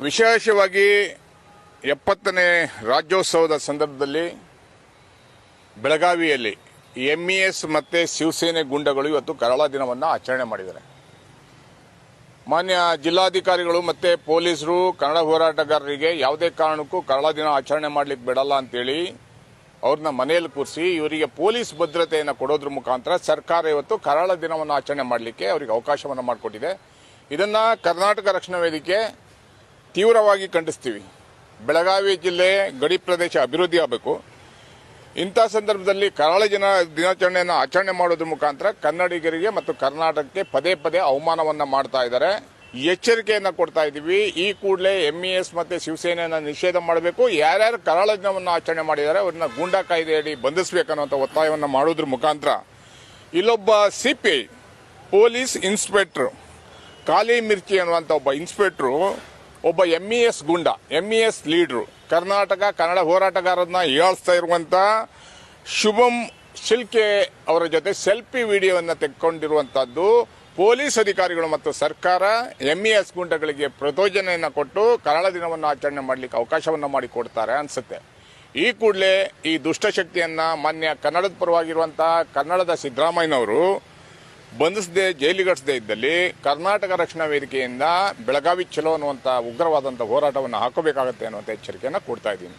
ವಿಶೇಷವಾಗಿ ಎಪ್ಪತ್ತನೇ ರಾಜ್ಯೋತ್ಸವದ ಸಂದರ್ಭದಲ್ಲಿ ಬೆಳಗಾವಿಯಲ್ಲಿ ಎಂ ಇ ಎಸ್ ಮತ್ತು ಶಿವಸೇನೆ ಗುಂಡಗಳು ಇವತ್ತು ಕರಾಳ ದಿನವನ್ನು ಆಚರಣೆ ಮಾಡಿದ್ದಾರೆ. ಮಾನ್ಯ ಜಿಲ್ಲಾಧಿಕಾರಿಗಳು ಮತ್ತು ಪೊಲೀಸರು, ಕನ್ನಡ ಹೋರಾಟಗಾರರಿಗೆ ಯಾವುದೇ ಕಾರಣಕ್ಕೂ ಕರಾಳ ದಿನ ಆಚರಣೆ ಮಾಡಲಿಕ್ಕೆ ಬಿಡಲ್ಲ ಅಂತೇಳಿ ಅವ್ರನ್ನ ಮನೆಯಲ್ಲಿ ಕೂರಿಸಿ ಇವರಿಗೆ ಪೊಲೀಸ್ ಭದ್ರತೆಯನ್ನು ಕೊಡೋದ್ರ ಮುಖಾಂತರ ಸರ್ಕಾರ ಇವತ್ತು ಕರಾಳ ದಿನವನ್ನು ಆಚರಣೆ ಮಾಡಲಿಕ್ಕೆ ಅವರಿಗೆ ಅವಕಾಶವನ್ನು ಮಾಡಿಕೊಟ್ಟಿದೆ. ಇದನ್ನು ಕರ್ನಾಟಕ ರಕ್ಷಣಾ ವೇದಿಕೆ ತೀವ್ರವಾಗಿ ಖಂಡಿಸ್ತೀವಿ. ಬೆಳಗಾವಿ ಜಿಲ್ಲೆ ಗಡಿ ಪ್ರದೇಶ ಅಭಿವೃದ್ಧಿ ಆಗಬೇಕು. ಇಂಥ ಸಂದರ್ಭದಲ್ಲಿ ಕರಾಳ ಜನ ದಿನಾಚರಣೆಯನ್ನು ಆಚರಣೆ ಮಾಡೋದ್ರ ಮುಖಾಂತರ ಕನ್ನಡಿಗರಿಗೆ ಮತ್ತು ಕರ್ನಾಟಕಕ್ಕೆ ಪದೇ ಪದೇ ಅವಮಾನವನ್ನು ಮಾಡ್ತಾ ಇದ್ದಾರೆ. ಎಚ್ಚರಿಕೆಯನ್ನು ಕೊಡ್ತಾ ಇದ್ದೀವಿ. ಈ ಕೂಡಲೇ ಎಂ ಇ ಎಸ್ ಮತ್ತು ಶಿವಸೇನೆಯನ್ನು ನಿಷೇಧ ಮಾಡಬೇಕು. ಯಾರ್ಯಾರು ಕರಾಳ ದಿನವನ್ನು ಆಚರಣೆ ಮಾಡಿದ್ದಾರೆ ಅವ್ರನ್ನ ಗೂಂಡಾ ಕಾಯ್ದೆಯಡಿ ಬಂಧಿಸಬೇಕನ್ನುವಂಥ ಒತ್ತಾಯವನ್ನು ಮಾಡೋದ್ರ ಮುಖಾಂತರ ಇಲ್ಲೊಬ್ಬ ಸಿ ಪಿ ಪೊಲೀಸ್ ಇನ್ಸ್ಪೆಕ್ಟ್ರು, ಕಾಲಿ ಮಿರ್ಚಿ ಅನ್ನುವಂಥ ಒಬ್ಬ ಇನ್ಸ್ಪೆಕ್ಟ್ರು ಒಬ್ಬ ಎಂ ಇ ಎಸ್ ಗುಂಡ M E S leader, Karnataka, Kannada ಹೋರಾಟಗಾರರನ್ನ ಹೇಳ್ತಾ ಇರುವಂಥ ಶುಭಂ ಶಿಲ್ಕೆ ಅವರ ಜೊತೆ ಸೆಲ್ಫಿ ವಿಡಿಯೋವನ್ನು ತೆಕ್ಕೊಂಡಿರುವಂಥದ್ದು ಪೊಲೀಸ್ ಅಧಿಕಾರಿಗಳು ಮತ್ತು ಸರ್ಕಾರ ಎಂ ಇ ಎಸ್ ಗುಂಡಗಳಿಗೆ ಪ್ರಚೋದನೆಯನ್ನು ಕೊಟ್ಟು ಕನ್ನಡ ದಿನವನ್ನು ಆಚರಣೆ ಮಾಡಲಿಕ್ಕೆ ಅವಕಾಶವನ್ನು ಮಾಡಿಕೊಡ್ತಾರೆ ಅನ್ಸುತ್ತೆ. ಈ ಕೂಡಲೇ ಈ ದುಷ್ಟಶಕ್ತಿಯನ್ನು ಮಾನ್ಯ ಕನ್ನಡದ ಪರವಾಗಿರುವಂತಹ ಕನ್ನಡದ ಸಿದ್ದರಾಮಯ್ಯನವರು ಬಂಧಿಸದೆ ಜೈಲಿಗಟ್ಟಿಸದೇ ಇದ್ದಲ್ಲಿ ಕರ್ನಾಟಕ ರಕ್ಷಣಾ ವೇದಿಕೆಯಿಂದ ಬೆಳಗಾವಿ ಚಲೋ ಅನ್ನುವಂಥ ಉಗ್ರವಾದಂಥ ಹೋರಾಟವನ್ನು ಹಾಕಬೇಕಾಗತ್ತೆ ಅನ್ನುವಂಥ ಎಚ್ಚರಿಕೆಯನ್ನು ಕೊಡ್ತಾ ಇದ್ದೀನಿ.